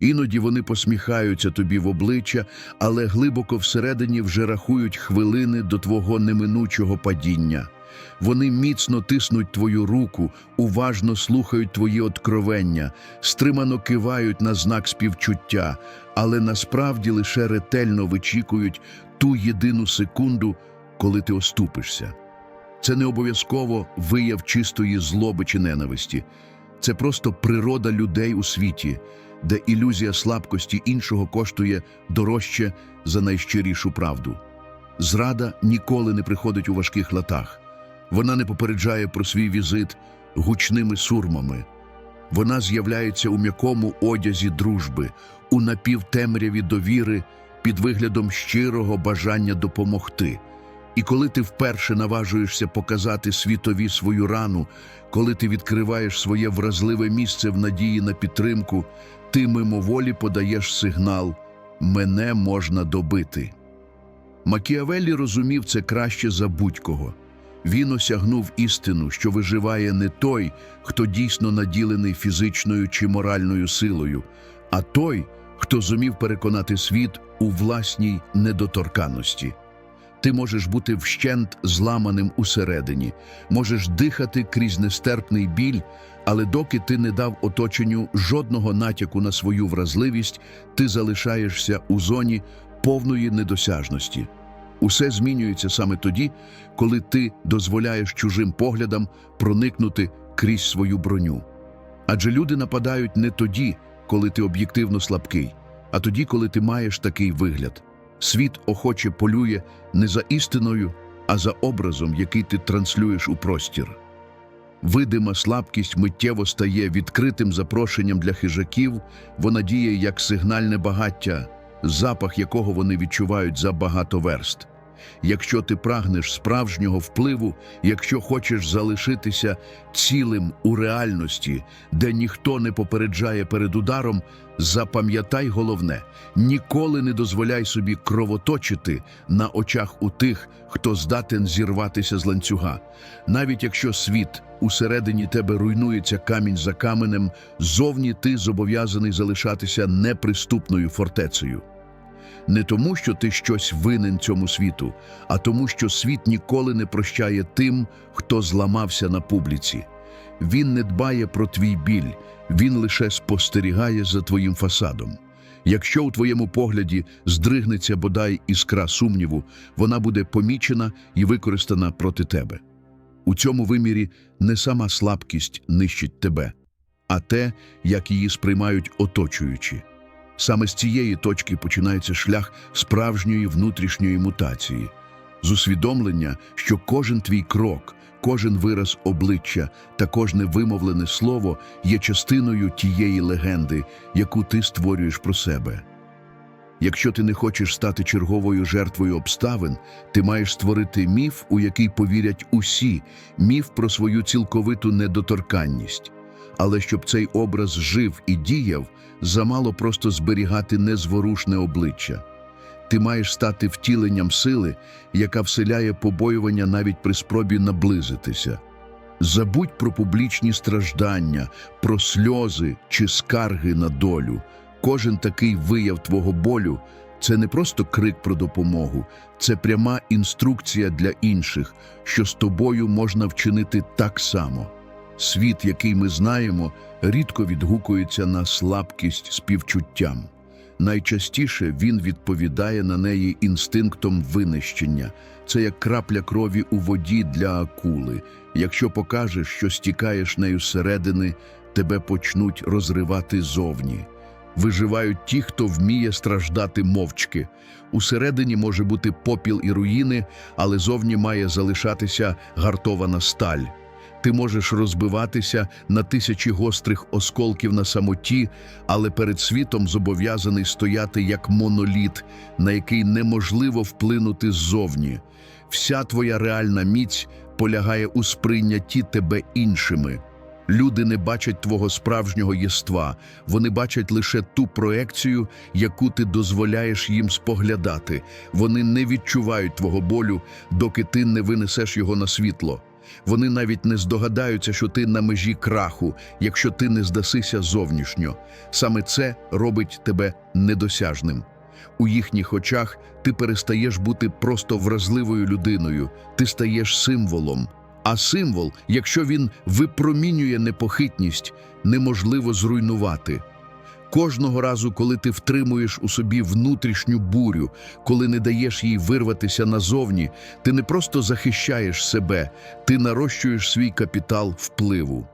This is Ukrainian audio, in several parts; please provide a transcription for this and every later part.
Іноді вони посміхаються тобі в обличчя, але глибоко всередині вже рахують хвилини до твого неминучого падіння. Вони міцно тиснуть твою руку, уважно слухають твої откровення, стримано кивають на знак співчуття, але насправді лише ретельно вичікують ту єдину секунду, коли ти оступишся. Це не обов'язково вияв чистої злоби чи ненависті. Це просто природа людей у світі, де ілюзія слабкості іншого коштує дорожче за найщирішу правду. Зрада ніколи не приходить у важких латах. Вона не попереджає про свій візит гучними сурмами. Вона з'являється у м'якому одязі дружби, у напівтемряві довіри під виглядом щирого бажання допомогти. І коли ти вперше наважуєшся показати світові свою рану, коли ти відкриваєш своє вразливе місце в надії на підтримку, ти мимоволі подаєш сигнал Мене можна добити. Макіавеллі розумів це краще за будь-кого. Він осягнув істину, що виживає не той, хто дійсно наділений фізичною чи моральною силою, а той, хто зумів переконати світ у власній недоторканності. Ти можеш бути вщент зламаним усередині, можеш дихати крізь нестерпний біль, але доки ти не дав оточенню жодного натяку на свою вразливість, ти залишаєшся у зоні повної недосяжності. Усе змінюється саме тоді, коли ти дозволяєш чужим поглядам проникнути крізь свою броню. Адже люди нападають не тоді, коли ти об'єктивно слабкий, а тоді, коли ти маєш такий вигляд. Світ охоче полює не за істиною, а за образом, який ти транслюєш у простір. Видима слабкість миттєво стає відкритим запрошенням для хижаків, вона діє як сигнальне багаття, запах якого вони відчувають за багато верст. Якщо ти прагнеш справжнього впливу, якщо хочеш залишитися цілим у реальності, де ніхто не попереджає перед ударом, запам'ятай головне: ніколи не дозволяй собі кровоточити на очах у тих, хто здатен зірватися з ланцюга. Навіть якщо світ усередині тебе руйнується камінь за каменем, зовні ти зобов'язаний залишатися неприступною фортецею. Не тому, що ти щось винен цьому світу, а тому, що світ ніколи не прощає тим, хто зламався на публіці. Він не дбає про твій біль, він лише спостерігає за твоїм фасадом. Якщо у твоєму погляді здригнеться бодай іскра сумніву, вона буде помічена і використана проти тебе. У цьому вимірі не сама слабкість нищить тебе, а те, як її сприймають оточуючі. Саме з цієї точки починається шлях справжньої внутрішньої мутації, з усвідомлення, що кожен твій крок, кожен вираз обличчя та кожне вимовлене слово є частиною тієї легенди, яку ти створюєш про себе. Якщо ти не хочеш стати черговою жертвою обставин, ти маєш створити міф, у який повірять усі, міф про свою цілковиту недоторканність. Але щоб цей образ жив і діяв, замало просто зберігати незворушне обличчя. Ти маєш стати втіленням сили, яка вселяє побоювання навіть при спробі наблизитися. Забудь про публічні страждання, про сльози чи скарги на долю. Кожен такий вияв твого болю це не просто крик про допомогу, це пряма інструкція для інших, що з тобою можна вчинити так само. Світ, який ми знаємо, рідко відгукується на слабкість співчуттям. Найчастіше він відповідає на неї інстинктом винищення. Це як крапля крові у воді для акули. Якщо покажеш, що стікаєш нею зсередини, тебе почнуть розривати зовні. Виживають ті, хто вміє страждати мовчки. Усередині може бути попіл і руїни, але зовні має залишатися гартована сталь. Ти можеш розбиватися на тисячі гострих осколків на самоті, але перед світом зобов'язаний стояти як моноліт, на який неможливо вплинути ззовні. Вся твоя реальна міць полягає у сприйнятті тебе іншими. Люди не бачать твого справжнього єства, вони бачать лише ту проекцію, яку ти дозволяєш їм споглядати. Вони не відчувають твого болю, доки ти не винесеш його на світло. Вони навіть не здогадаються, що ти на межі краху, якщо ти не здасися зовнішньо. Саме це робить тебе недосяжним. У їхніх очах ти перестаєш бути просто вразливою людиною, ти стаєш символом. А символ, якщо він випромінює непохитність, неможливо зруйнувати. Кожного разу, коли ти втримуєш у собі внутрішню бурю, коли не даєш їй вирватися назовні, ти не просто захищаєш себе, ти нарощуєш свій капітал впливу.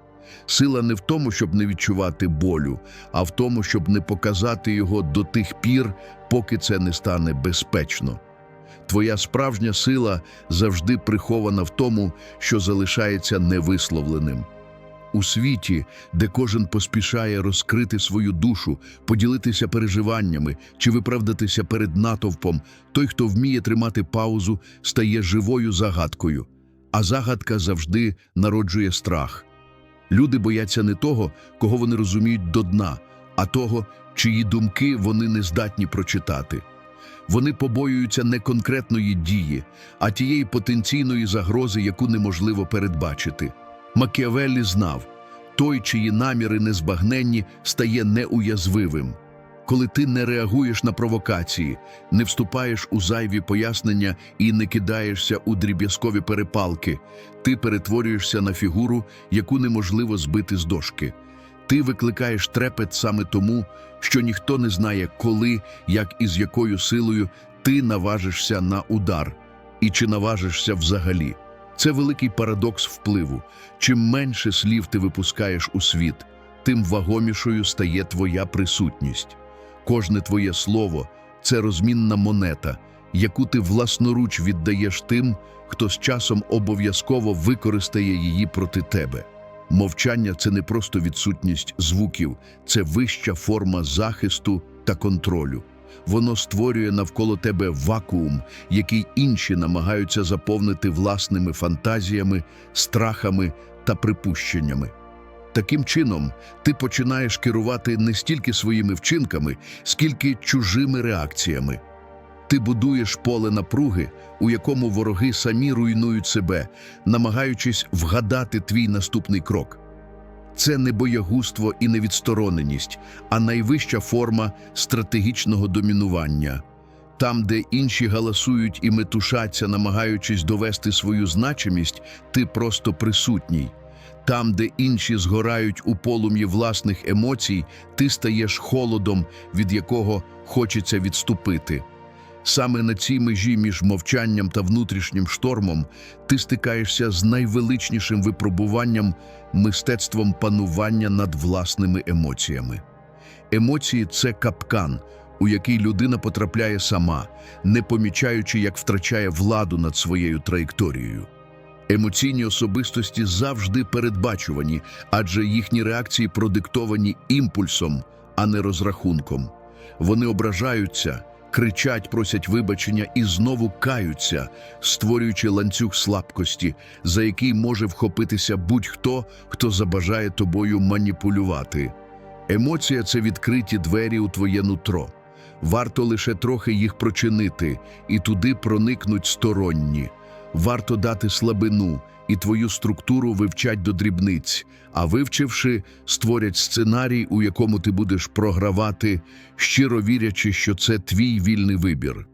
Сила не в тому, щоб не відчувати болю, а в тому, щоб не показати його до тих пір, поки це не стане безпечно. Твоя справжня сила завжди прихована в тому, що залишається невисловленим. У світі, де кожен поспішає розкрити свою душу, поділитися переживаннями чи виправдатися перед натовпом, той, хто вміє тримати паузу, стає живою загадкою, а загадка завжди народжує страх. Люди бояться не того, кого вони розуміють до дна, а того, чиї думки вони не здатні прочитати. Вони побоюються не конкретної дії, а тієї потенційної загрози, яку неможливо передбачити. Макіавеллі знав, той, чиї наміри незбагненні, стає неуязвивим. Коли ти не реагуєш на провокації, не вступаєш у зайві пояснення і не кидаєшся у дріб'язкові перепалки, ти перетворюєшся на фігуру, яку неможливо збити з дошки. Ти викликаєш трепет саме тому, що ніхто не знає, коли, як і з якою силою ти наважишся на удар, і чи наважишся взагалі. Це великий парадокс впливу. Чим менше слів ти випускаєш у світ, тим вагомішою стає твоя присутність. Кожне твоє слово це розмінна монета, яку ти власноруч віддаєш тим, хто з часом обов'язково використає її проти тебе. Мовчання це не просто відсутність звуків, це вища форма захисту та контролю. Воно створює навколо тебе вакуум, який інші намагаються заповнити власними фантазіями, страхами та припущеннями. Таким чином, ти починаєш керувати не стільки своїми вчинками, скільки чужими реакціями. Ти будуєш поле напруги, у якому вороги самі руйнують себе, намагаючись вгадати твій наступний крок. Це не боягузтво і не відстороненість, а найвища форма стратегічного домінування. Там, де інші галасують і метушаться, намагаючись довести свою значимість, ти просто присутній. Там, де інші згорають у полум'ї власних емоцій, ти стаєш холодом, від якого хочеться відступити. Саме на цій межі між мовчанням та внутрішнім штормом ти стикаєшся з найвеличнішим випробуванням мистецтвом панування над власними емоціями. Емоції це капкан, у який людина потрапляє сама, не помічаючи, як втрачає владу над своєю траєкторією. Емоційні особистості завжди передбачувані, адже їхні реакції продиктовані імпульсом, а не розрахунком. Вони ображаються, кричать, просять вибачення і знову каються, створюючи ланцюг слабкості, за який може вхопитися будь-хто, хто забажає тобою маніпулювати. Емоція це відкриті двері у твоє нутро. Варто лише трохи їх прочинити, і туди проникнуть сторонні. Варто дати слабину, і твою структуру вивчать до дрібниць, а вивчивши, створять сценарій, у якому ти будеш програвати, щиро вірячи, що це твій вільний вибір.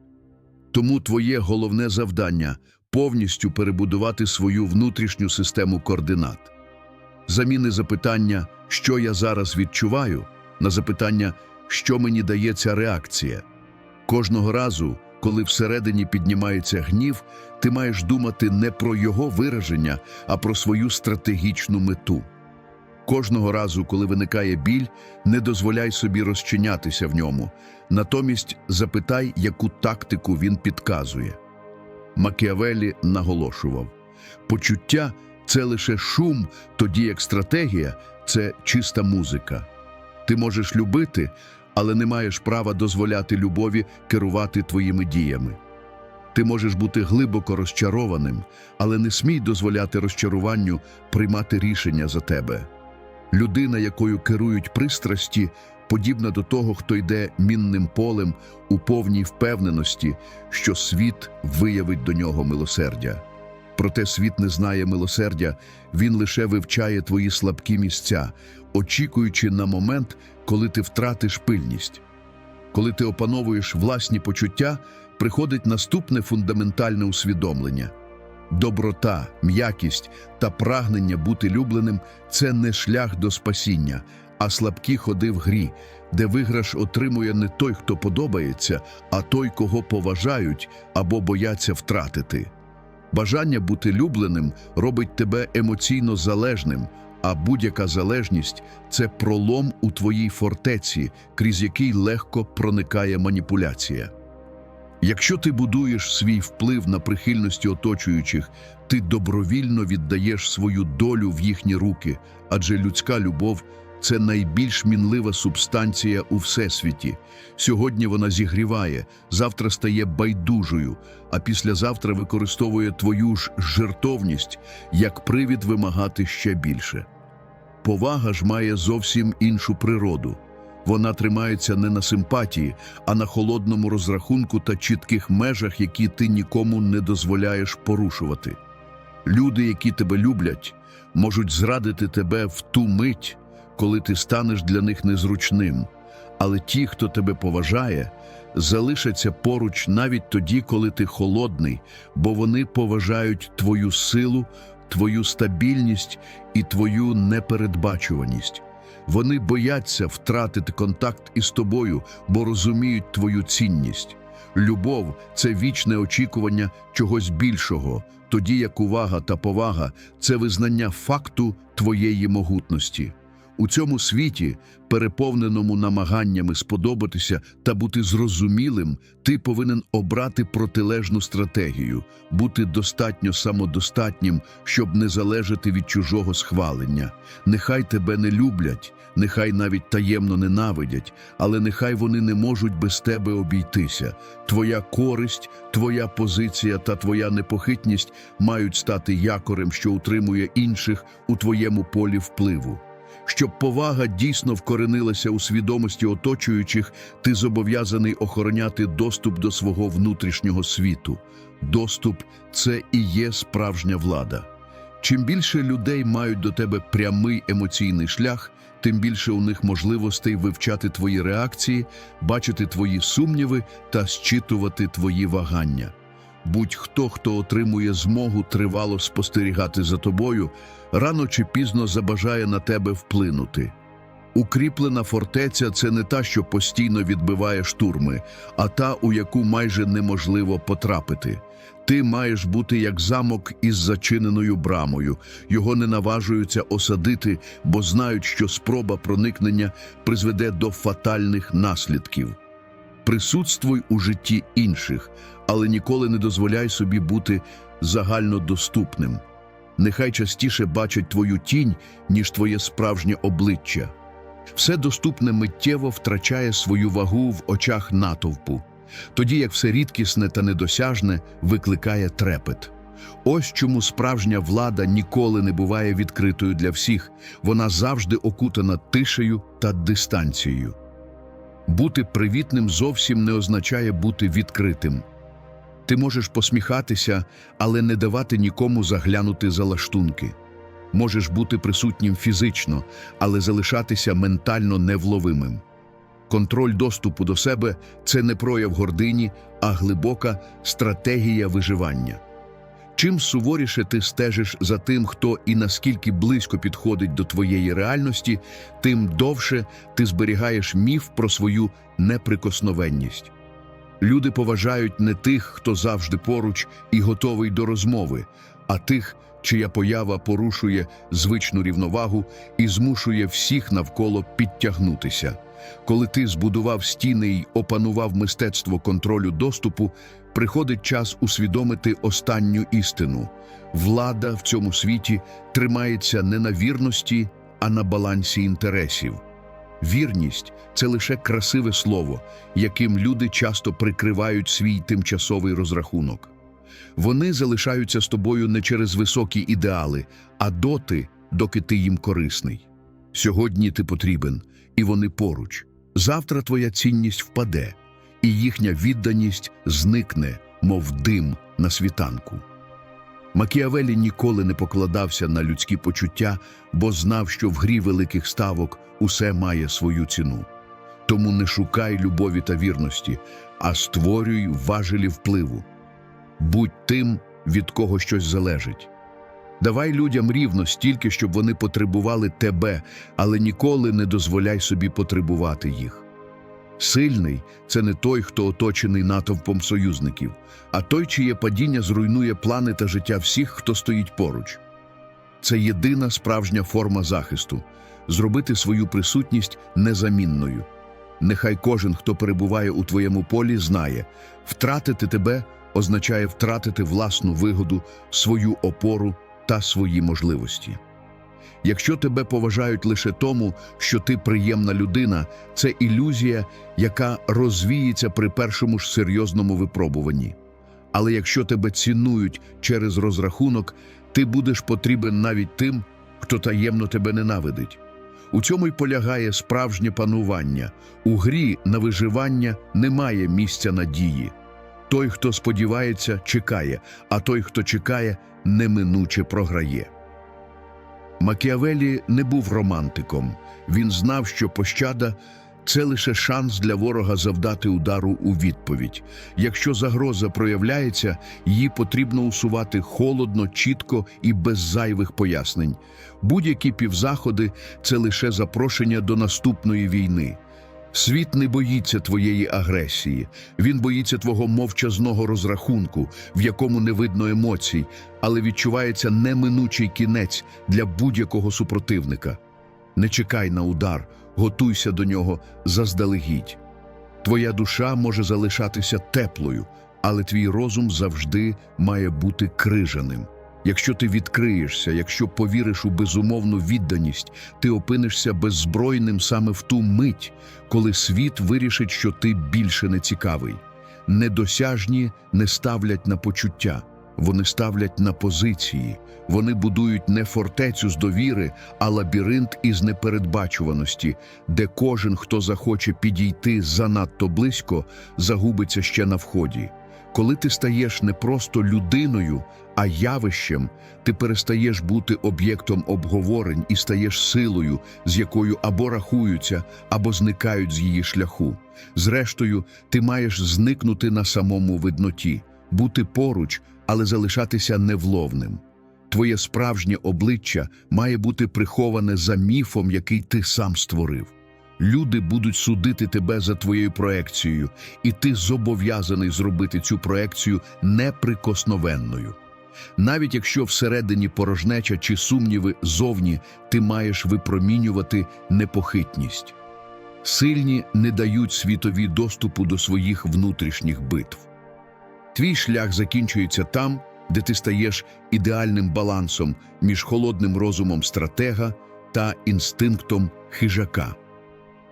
Тому твоє головне завдання повністю перебудувати свою внутрішню систему координат. Заміни запитання, що я зараз відчуваю, на запитання, що мені дає ця реакція. Кожного разу, коли всередині піднімається гнів, ти маєш думати не про його вираження, а про свою стратегічну мету. Кожного разу, коли виникає біль, не дозволяй собі розчинятися в ньому. Натомість запитай, яку тактику він підказує. Макіавеллі наголошував: почуття це лише шум, тоді як стратегія це чиста музика. Ти можеш любити, але не маєш права дозволяти любові керувати твоїми діями. Ти можеш бути глибоко розчарованим, але не смій дозволяти розчаруванню приймати рішення за тебе. Людина, якою керують пристрасті, подібна до того, хто йде мінним полем у повній впевненості, що світ виявить до нього милосердя. Проте світ не знає милосердя, він лише вивчає твої слабкі місця, очікуючи на момент, коли ти втратиш пильність. Коли ти опановуєш власні почуття, приходить наступне фундаментальне усвідомлення. Доброта, м'якість та прагнення бути любленим це не шлях до спасіння, а слабкі ходи в грі, де виграш отримує не той, хто подобається, а той, кого поважають або бояться втратити. Бажання бути любленим робить тебе емоційно залежним, а будь-яка залежність це пролом у твоїй фортеці, крізь який легко проникає маніпуляція. Якщо ти будуєш свій вплив на прихильності оточуючих, ти добровільно віддаєш свою долю в їхні руки, адже людська любов це найбільш мінлива субстанція у всесвіті. Сьогодні вона зігріває, завтра стає байдужою, а післязавтра використовує твою ж жертовність як привід вимагати ще більше. Повага ж має зовсім іншу природу. Вона тримається не на симпатії, а на холодному розрахунку та чітких межах, які ти нікому не дозволяєш порушувати. Люди, які тебе люблять, можуть зрадити тебе в ту мить, коли ти станеш для них незручним. Але ті, хто тебе поважає, залишаться поруч навіть тоді, коли ти холодний, бо вони поважають твою силу, твою стабільність і твою непередбачуваність. Вони бояться втратити контакт із тобою, бо розуміють твою цінність. Любов це вічне очікування чогось більшого, тоді як увага та повага це визнання факту твоєї могутності. У цьому світі, переповненому намаганнями сподобатися та бути зрозумілим, ти повинен обрати протилежну стратегію, бути достатньо самодостатнім, щоб не залежати від чужого схвалення. Нехай тебе не люблять, нехай навіть таємно ненавидять, але нехай вони не можуть без тебе обійтися. Твоя користь, твоя позиція та твоя непохитність мають стати якорем, що утримує інших у твоєму полі впливу. Щоб повага дійсно вкоренилася у свідомості оточуючих, ти зобов'язаний охороняти доступ до свого внутрішнього світу. Доступ це і є справжня влада. Чим більше людей мають до тебе прямий емоційний шлях, тим більше у них можливостей вивчати твої реакції, бачити твої сумніви та зчитувати твої вагання. Будь-хто, хто отримує змогу тривало спостерігати за тобою, рано чи пізно забажає на тебе вплинути. Укріплена фортеця це не та, що постійно відбиває штурми, а та, у яку майже неможливо потрапити. Ти маєш бути як замок із зачиненою брамою. Його не наважуються осадити, бо знають, що спроба проникнення призведе до фатальних наслідків. Присутствуй у житті інших, але ніколи не дозволяй собі бути загальнодоступним. Нехай частіше бачать твою тінь, ніж твоє справжнє обличчя. Все доступне миттєво втрачає свою вагу в очах натовпу, тоді як все рідкісне та недосяжне викликає трепет. Ось чому справжня влада ніколи не буває відкритою для всіх, вона завжди окутана тишею та дистанцією. Бути привітним зовсім не означає бути відкритим. Ти можеш посміхатися, але не давати нікому заглянути за лаштунки. Можеш бути присутнім фізично, але залишатися ментально невловимим. Контроль доступу до себе це не прояв гордині, а глибока стратегія виживання. Чим суворіше ти стежиш за тим, хто і наскільки близько підходить до твоєї реальності, тим довше ти зберігаєш міф про свою неприкосновенність. Люди поважають не тих, хто завжди поруч і готовий до розмови, а тих, чия поява порушує звичну рівновагу і змушує всіх навколо підтягнутися. Коли ти збудував стіни й опанував мистецтво контролю доступу, приходить час усвідомити останню істину. Влада в цьому світі тримається не на вірності, а на балансі інтересів. Вірність це лише красиве слово, яким люди часто прикривають свій тимчасовий розрахунок. Вони залишаються з тобою не через високі ідеали, а доти, доки ти їм корисний. Сьогодні ти потрібен, і вони поруч. Завтра твоя цінність впаде, і їхня відданість зникне, мов дим на світанку. Макіавелі ніколи не покладався на людські почуття, бо знав, що в грі великих ставок усе має свою ціну. Тому не шукай любові та вірності, а створюй важелі впливу. Будь тим, від кого щось залежить. Давай людям рівно стільки, щоб вони потребували тебе, але ніколи не дозволяй собі потребувати їх. Сильний це не той, хто оточений натовпом союзників, а той, чиє падіння зруйнує плани та життя всіх, хто стоїть поруч. Це єдина справжня форма захисту зробити свою присутність незамінною. Нехай кожен, хто перебуває у твоєму полі, знає, втратити тебе означає втратити власну вигоду, свою опору та свої можливості. Якщо тебе поважають лише тому, що ти приємна людина, це ілюзія, яка розвіється при першому ж серйозному випробуванні. Але якщо тебе цінують через розрахунок, ти будеш потрібен навіть тим, хто таємно тебе ненавидить. У цьому й полягає справжнє панування. У грі на виживання немає місця надії. Той, хто сподівається, чекає, а той, хто чекає, неминуче програє. Макіавелі не був романтиком. Він знав, що пощада це лише шанс для ворога завдати удару у відповідь. Якщо загроза проявляється, її потрібно усувати холодно, чітко і без зайвих пояснень. Будь-які півзаходи це лише запрошення до наступної війни. Світ не боїться твоєї агресії, він боїться твого мовчазного розрахунку, в якому не видно емоцій, але відчувається неминучий кінець для будь-якого супротивника. Не чекай на удар, готуйся до нього заздалегідь. Твоя душа може залишатися теплою, але твій розум завжди має бути крижаним. Якщо ти відкриєшся, якщо повіриш у безумовну відданість, ти опинишся беззбройним саме в ту мить, коли світ вирішить, що ти більше не цікавий. Недосяжні не ставлять на почуття, вони ставлять на позиції. Вони будують не фортецю з довіри, а лабіринт із непередбачуваності, де кожен, хто захоче підійти занадто близько, загубиться ще на вході. Коли ти стаєш не просто людиною, а явищем, ти перестаєш бути об'єктом обговорень і стаєш силою, з якою або рахуються, або зникають з її шляху. Зрештою, ти маєш зникнути на самому видноті, бути поруч, але залишатися невловним. Твоє справжнє обличчя має бути приховане за міфом, який ти сам створив. Люди будуть судити тебе за твоєю проекцією, і ти зобов'язаний зробити цю проекцію неприкосновенною. Навіть якщо всередині порожнеча чи сумніви зовні, ти маєш випромінювати непохитність. Сильні не дають світові доступу до своїх внутрішніх битв. Твій шлях закінчується там, де ти стаєш ідеальним балансом між холодним розумом стратега та інстинктом хижака.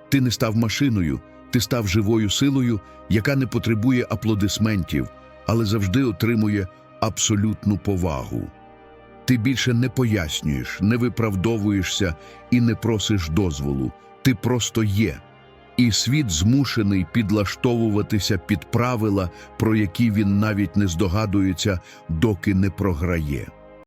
Ти не став машиною, ти став живою силою, яка не потребує аплодисментів, але завжди отримує абсолютну повагу. Ти більше не пояснюєш, не виправдовуєшся і не просиш дозволу. Ти просто є. І світ змушений підлаштовуватися під правила, про які він навіть не здогадується, доки не програє.